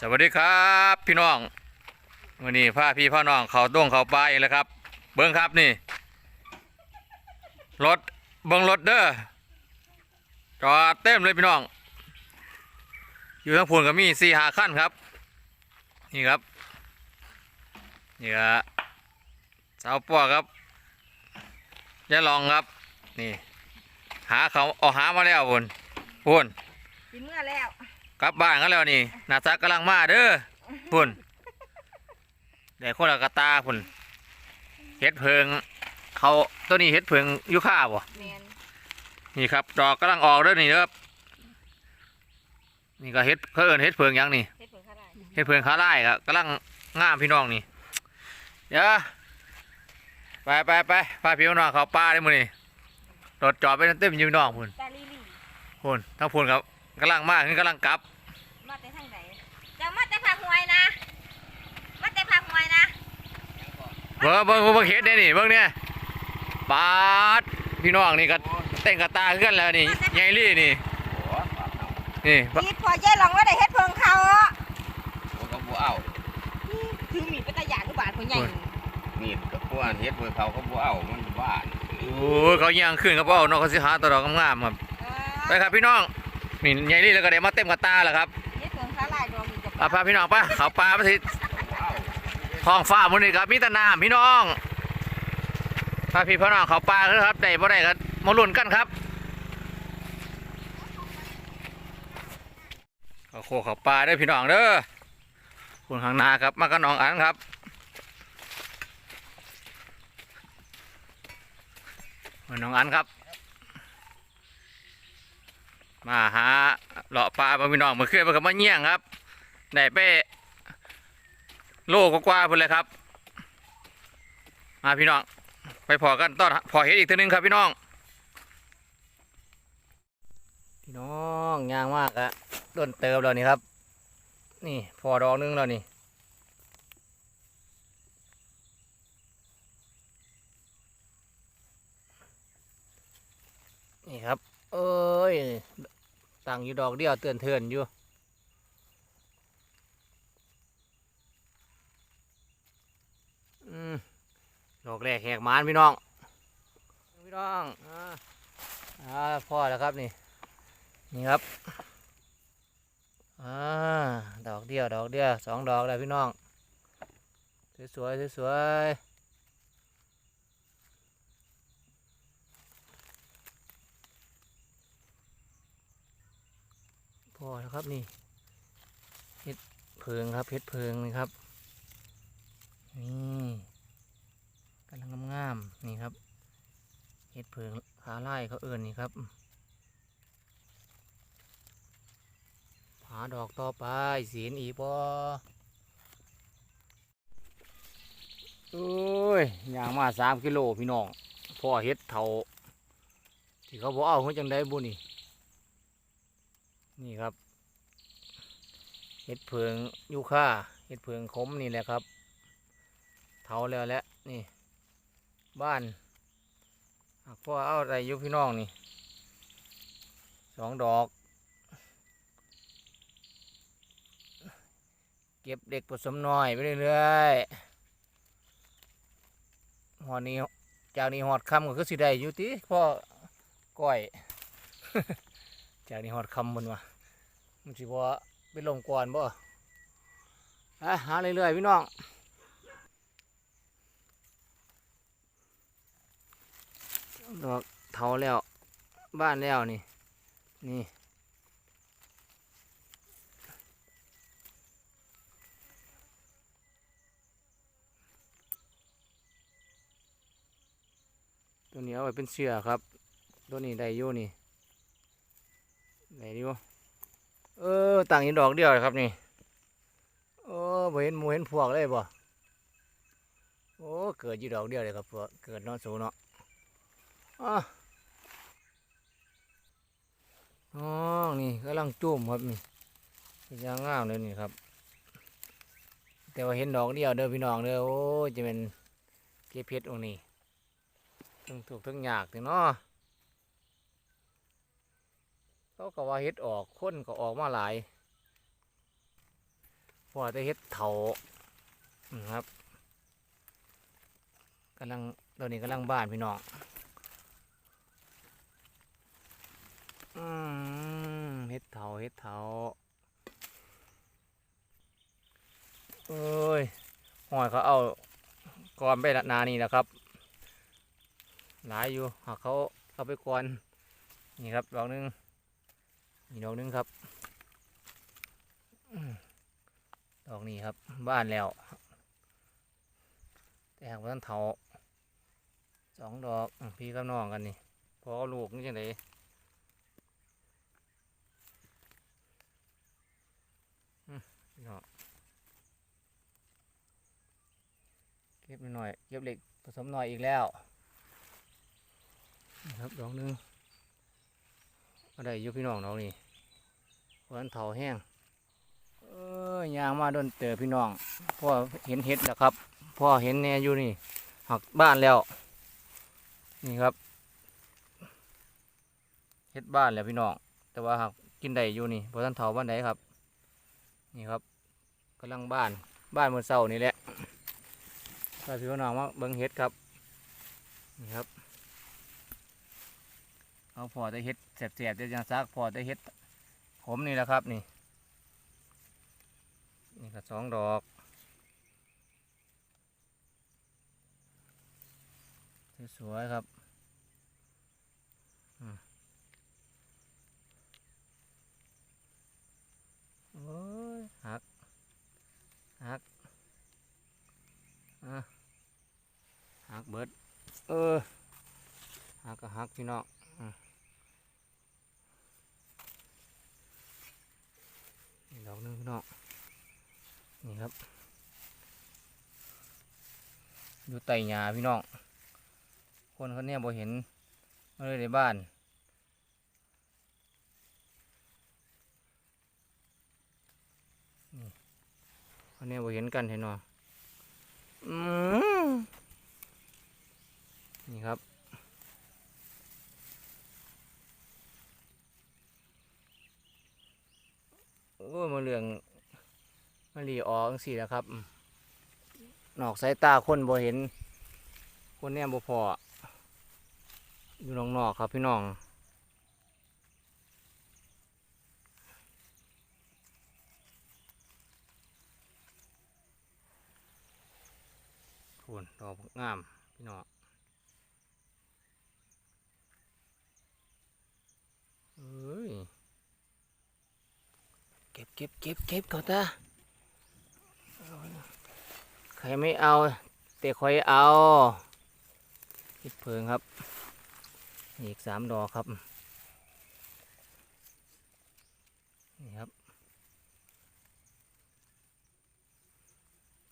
สวัสดีครับพี่น้องวันนี้พาพี่พ่อน้องเขาต้งเขาปลาเองแล้วครับ เบิ้งครับนี่รถเบิ้งรถเด้อจอดเต็มเลยพี่น้อง อยู่ทั้งพูนก็มีสี่หาขั้นครับ นี่ครับนี่ครับสาวปัวครับยาลองครับ นี่ หาเขาเอาหามาแล้วพุ่นพุ่นกินเมื่อแล้ว กลับบ้านกันแล้วนี่นาซักกำลังมาเด้อพุ่นได้คนละกระตาพุ่นเฮ็ดเพิง เขาตัวนี้เฮ็ดเพิงอยุค่าบ่แมนนี่ครับดอกกำลังออกเด้อนี่เด้อครับนี่ก็เฮ็ดเขาเอิ้นเฮ็ดเพิงหยังนี่เฮ็ดผลข้าได้เฮ็ดเพิงขาไล่ก็กำลังงามพี่น้องนี่เดี๋ยวไปไปไปพาพี่น้องเขาป่าได้มื้อนี่รถจอดไปเต็มอยู่พี่น้องพุ่นตาลีลี่ พุ่นทั้งพุ่นครับ กำลังมาขึ้นกำลังกลับ มาแต่ทางไหนจะมาแต่ผักหวยนะ มาแต่ผักหวยนะเบิ่งเบิ่งเบิ่งเฮ็ดได้นี่เบิ่งเนี่ยปาดพี่น้องนี่ก็เต้นกระตาขึ้นกันแล้วนี่ใหญ่ลี่นี่นี่คิดพอเย่ลองว่าได้เฮ็ดเพิงเขาผมก็บ่เอาถือมีดไปตะหยาดลูกบาทคนใหญ่มีดกับพวกเฮ็ดมือเขาก็บ่เอามันบ้านโอ้ยเขาย่างขึ้นครับเป้าน้องเขาสิหาตัวดอกงามๆครับไปครับพี่น้อง นี่ใหญ่ลี่แล้วก็ได้มาเต็มกระตาแล้วครับเฮ็ดเพิงข้าลายดวงมีกับอะพาพี่น้องไปเขาปลาไปสิบ่เอาท้องฟ้ามื้อนี้ครับมีแต่น้ำพี่น้องพาพี่พี่น้องเขาปลาคือครับได้บ่ได้ก็มาลุ้นกันครับเขาโคเขาปลาเด้อพี่น้องเด้อคุณข้างหน้าครับมากับน้องอันครับ น้องอันครับ มาหาเลาะปลามาพี่น้องเมื่อคืนมันก็มาเยี่ยงครับได้ไปโลกกว่าๆพิ่นเลยครับ มาพี่น้อง ไปพอกันต้อนพอเห็ดอีกทีนึงครับพี่น้อง พี่น้องยางมากอะโดนเติมแล้วนี่ครับ นี่พอดอกนึงแล้วนี่นี่ครับ เอ้ย ตั้งอยู่ดอกเดียวเตือนเทือนอยู่ดอกแรกแหกมานพี่น้อง พี่น้องอ่าอ่าพ่อแล้วครับนี่ นี่ครับอ่าดอกเดียว ดอกเดียวสองดอกแล้วพี่น้อง สวยๆสวยๆ พอแล้วครับนี่เห็ดเพิงครับเห็ดเพิงนี่ครับ นี่กำลังงามๆนี่ครับเห็ดเพิงขาไล่เขาเอิญนี่ครับหาดอกต่อไปสีนอีกบ่โอ้ยอย่างมาสามกิโลพี่น้องพ่อเห็ดเถาที่เขาบอกเอาเขาจังได้บุนี่ นี่ครับเห็ดเพิงยูค่าเห็ดเพิงขมนี่แหละครับเทาแล้วแหละนี่ บ้านพ่อเอาอะไรยุพี่น้องนี่สองดอก เก็บเด็กผสมน้อยไปเรื่อยๆหอนี้จากนี้หอดคำก็คือสิได้อยู่ติพ่อก้อย จากนี้หอดคำมันวะมันสิบ่ไปลงก่อนบ่อะหาเรื่อยๆพี่น้องดอกเทาแล้ว บ้านแล้วนี่ นี่ตัวนี้เอาไว้เป็นเสือครับ ตัวนี้ได้อยู่นี่ ไหนดีวะเออต่างยู่ดอกเดียวเลยครับนี่โอ้บ่เห็นหมูเห็นพวกเลยบ่โอ้เกิดยู่ดอกเดียวเลยครับพวกเกิดนาะสูเนาะอะอ๋อนี่กำลังจุ่มครับนี่ยางงามเลยนี่ครับ แต่ว่าเห็นดอกเดียวเด้อพี่น้องเด้อโอ้จะเป็นเก็บเพชรองนี้ทั้งถูกทั้งยากถึงเนาะ เขาก็ว่าเฮ็ดออกคนก็ออกมาหลายอได้เฮ็ดเถาครับกำลังตอนนี้กำลังบ้านพี่น้องเฮ็ดเถาเฮ็ดเถาเอ้ยหอยเขาเอาก่อนไปนานี่แหละครับ หลายอยู่หากเขาเอาไปก่อนนี่ครับดอกหนึง นี่ดอกนึงครับดอกนี้ครับ บ้านแล้ว แต่หากว่าท่านเถาสองดอกพี่กับน้องกันนี่พอลูกนี่จังไดพี่น้องเก็บหน่อยเก็บเหล็กผสมหน่อยอีกแล้วนี่ครับดอกหนึง ก็ได้อยู่พี่น้องดอกนี้เพราะนั้นเถาแห้งเอ้ยยางมาโดนเตอพี่น้องพ่อเห็นเห็ดแล้วครับพ่อเห็นแน่อยู่นี่ หักบ้านแล้ว นี่ครับเฮ็ดบ้านแล้วพี่น้องแต่ว่าหักกินได้อยู่นี่พอท่านเถาบ้านไหนครับ นี่ครับกำลังบ้านบ้านเมื่อเช้านี่แหละถ้าพี่น้องมาเบิ่งเฮ็ดครับนี่ครับ เอาพอได้เฮ็ดแสบๆได้ยังซักพอได้เฮ็ดผมนี่แหละครับนี่ นี่ก็สองดอกสวยๆครับโอ้ยหักหักอะหักเบิด เออหักก็หักพี่น้องอ ดอกนึงพี่น้องนี่ครับ อยู่ใต้หญ้าพี่น้อง คนเขาเนี่ยบ่เห็นมาเลยในบ้าน เขาเนี่ยบ่เห็นกันเห็นเนาะอืมนี่ครับ โอ้ยมาเรื่องมาหลีออกสิแหล้วครับนอกสายตาคนบ่เห็น คนเนี่ยบ่พออยู่นอกๆครับพี่น้องคุณดอกงาม พี่น้องเอ้ย ก็บเก็บเก็บเก็บก่อนตาใครไม่เอา แต่คอยเอาเก็บเพิงครับ อีกสามดอกครับ นี่ครับ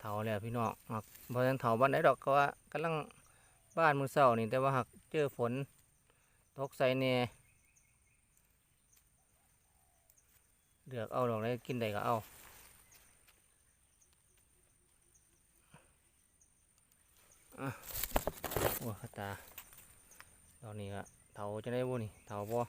เถาแล้วพี่น้องหักพอทันเถาบ้านไหนดอกก็ว่ากำลังบ้านมือเศร้านี่แต่ว่าหักเจอฝน ตกใส่เนี่ย เลือกเอาดอกไหนกินได้ก็เอาอะโอ้ยเข้าตาตอนนี้ก็เถาจะได้บ่นี่เถาบ่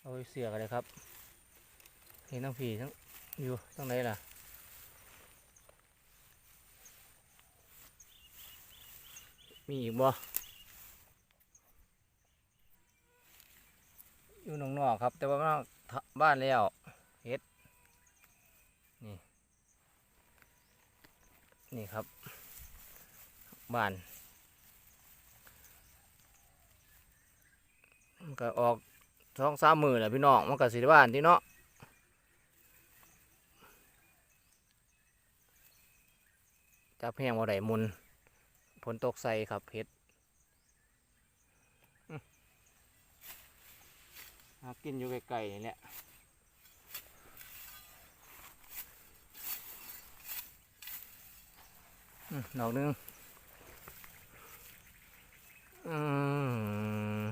เอาไปเสียกันเลยครับเห็นทั้งผีทั้งอยู่ทั้งไหนล่ะ มีอีกบ่อยู่นอกๆครับ แต่ว่าบ้านแล้วเฮ็ดนี่ นี่ครับ บ้านมันก็ออกท้องสามมือแหละพี่น้องมันก็สิบ้านที่เนาะจับแห้งบ่ได้มุน ฝนตกใส่ครับเพชรอื้อหากินอยู่ไกลๆนี่แหละอืมดอกหนึงอืม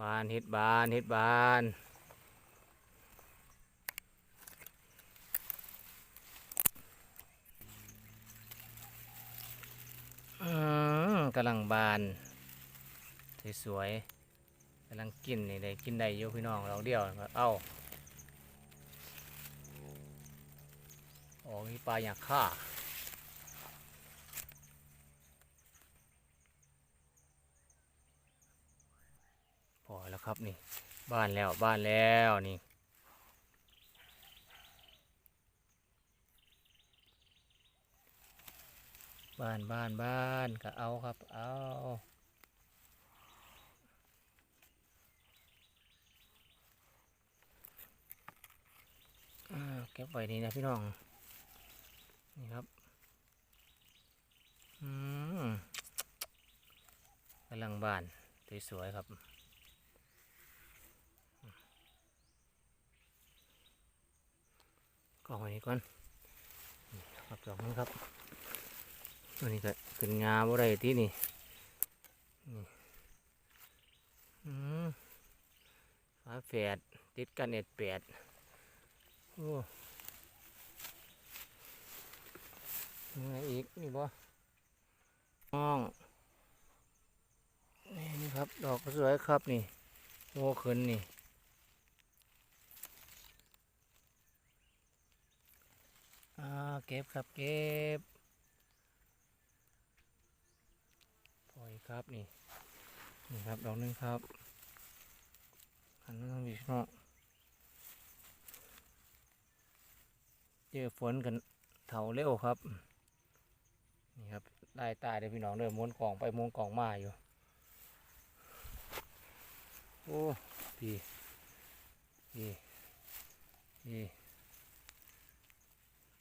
บานเฮ็ดบานเฮ็ดบานอืมกำลังบาน สวยๆกำลังกินนี่ได้กินได้ยู่พี่น้องเราเดียวเอาออกนี่ปลาอยากฆ่าพอแล้วครับนี่ บ้านแล้วบ้านแล้วนี่ บ้านบ้านบ้านก็เอาครับ เอาเก็บไว้นี่นะพี่น้อง นี่ครับ อืมกำลังบาน สวยๆครับกล่องไว้นี้ก่อนครับดอกนั้ครับ ตัวนี้ก็ขึ้นงาบ่ได้ที่นี่นี่อืมฝาแฝดติดกันเอ็ดแปดโอ้ยังไงอีกนี่บ่น้องนี่นี่ครับ ดอกสวยครับนี่โอ้ขึ้นนี่เก็บครับเก็บป ล่อยครับนี่นี่ครับดอกหนึงครับหันมาทางนี้พี่น้องเจอฝนกันเถาเร็วครับนี่ครับได้ตายเด้อพี่น้องเด้อม้วนกล่องไปม้วนกล่องมาอยู่โอ้พี่พี่พี่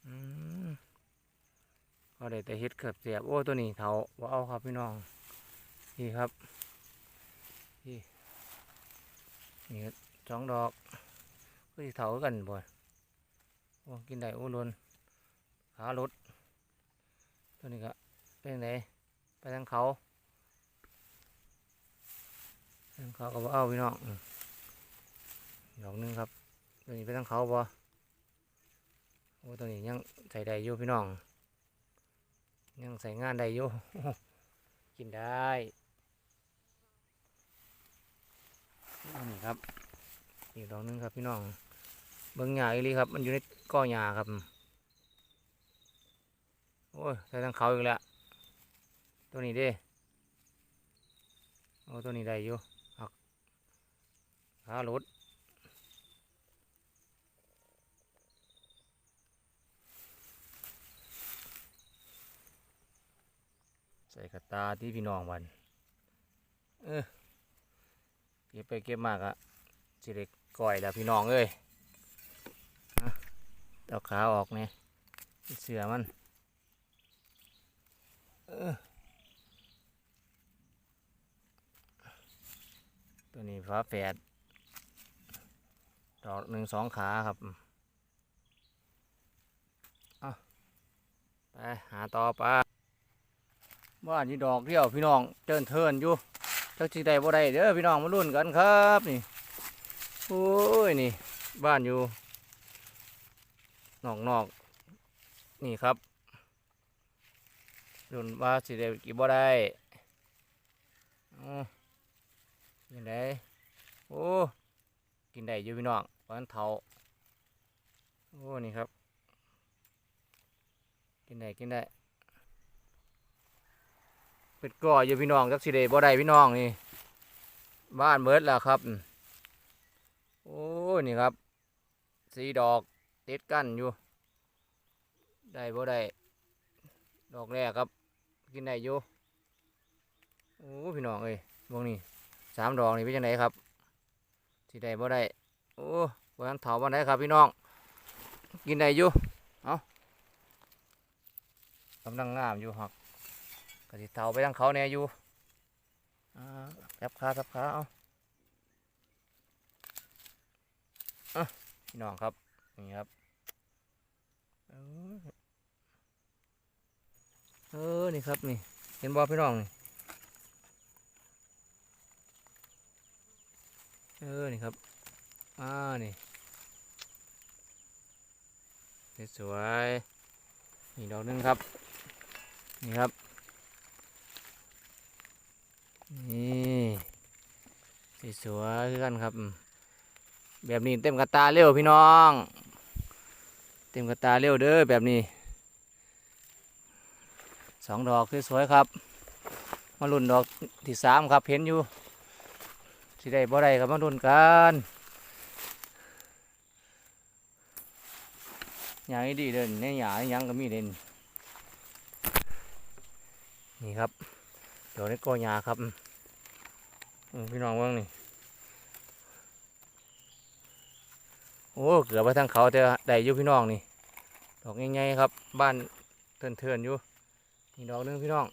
อืมก็ได้แต่เฮ็ดเกือบเสียบโอ้ตัวนี้เถาว่าเอาครับพี่น้อง นี่ครับนี่นี่สองดอกก็ที่เถากันบ่โอ้กินได้โอ้ลนขารถตัวนี้ก็เป็นไงไปทางเขาทางเขาก็บ่เอาพี่น้องดอกหนึงครับตัวนี้ไปทางเขาบ่โอ้ตัวนี้ยังใส่ได้อยู่พี่น้อง ยังใส่งานได้อยู่กินได้ นี่ครับอีกดอกนึงครับพี่น้อง เบิ้งหญ้าอีลีครับ มันอยู่ในก้อหญ้าครับ โอ้ยใส่ทางเขาอีกแล้วตัวนี้เด้โอ้ตัวนี้ได้อยู่หักขารถใส่กระตาที่พี่น้องวันเออ เก็บไปเก็บมากอะสิเด็กก่อยแล้วพี่น้องเอ้ยอะเอาขาออกเนี่ยเสือมันตัวนี้ฟ้าแฝดดอกหนึ่งสองขาครับเอาไปหาต่อไปบ้านนี่ดอกเดียวพี่น้องเตินเทินอยู่ จักสิได้บ่ได้เด้อพี่น้องมาลุ้นกันครับนี่โอ้ยนี่ บ้านอยู่นอกนอกนี่ครับลุ้นว่าสิได้กี่บ่ได้อ๋อยังไงโอ้กินได้อยู่พี่น้องวันเทาโอ้นี่ครับ กินได้กินได้ เป็ดก่ออยู่พี่น้องจักสิเดบ่ได้พี่น้องนี่ บ้านเบิดแล้วครับ โอ้นี่ครับ สีดอกติดกันอยู่ ได้บ่ได้ ดอกแรกครับ กินได้อยู่ โอ้พี่น้องเอ้ยพวกนี้สามดอกนี่เป็นยังไงครับสิได้บ่ได้ โอ้วันเถาวันไหนครับพี่น้อง กินได้อยู่ เอากำลังงามอยู่ครับ ก็สิเทาไปทางเขาแน่อยู่อ่าจับขาจับขาเอาอะพี่น้องครับนี่ครับเออเออนี่ครับนี่เห็นบอพี่น้องนี่เออนี่ครับอ่านี่สวยๆนี่ดอกหนึงครับนี่ครับ นี่สวยๆกันครับ แบบนี้เต็มกระตาเร็วพี่น้อง เต็มกระตาเร็วเด้อแบบนี้สองดอกสวยๆครับ มาลุ่นดอกที่สามครับเห็นอยู่สิได้บ่ได้ครับมาลุ่นกันหยางนี้ดีเด่นในหยางหยังก็มีเด่นนี่ครับ ดี๋ยวนี้ก็หยาครับพี่น้องเบิ่งนี่โอ้เกือบไปทางเขาแต่ได้อยู่พี่น้องนี่ดอกใหญ่ๆครับ บ้านเทินๆอยู่นี่ดอกหนึงพี่น้อง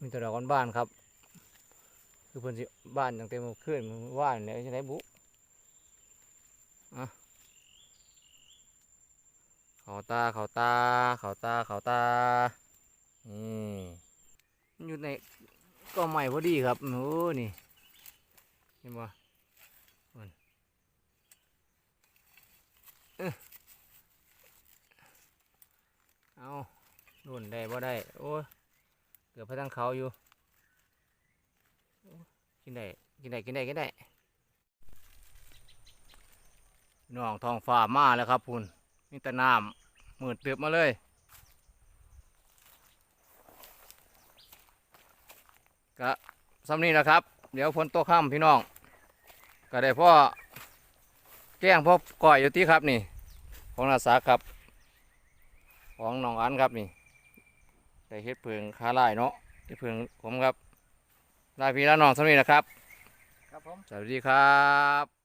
มีแต่ดอกบ้านครับ คือเพิ่นสิบ้านตั้งแต่เมื่อคืนว่านเนี่ยจะได้บุอะ เขาตาเขาตาเขาตาเขาตานี่อยู่ในก็ใหม่พอดีครับโอ้นี่เห็นบ่มันเอ้อเอารุ่นได้บ่ได้โอ้เกือบไปทางเขาอยู่กินได้กินได้กินได้กินได้น้องทองฟ้ามาแล้วครับพุ่นมีแต่น้ำ มืดเตือบมาเลยก็สำนี้นะครับ เดี๋ยวฝนตกค่ำพี่น้อง ก็ได้พ่อแกล้งพ่อก่อยอยู่ที่ครับนี่ ของนาสาครับ ของน้องอันครับนี่ได้เฮ็ดเพิงคาลายเนาะเฮ็ดเพิงผมครับลาพี่ลาน้องสำนี้นะครับ ครับผม สวัสดีครับ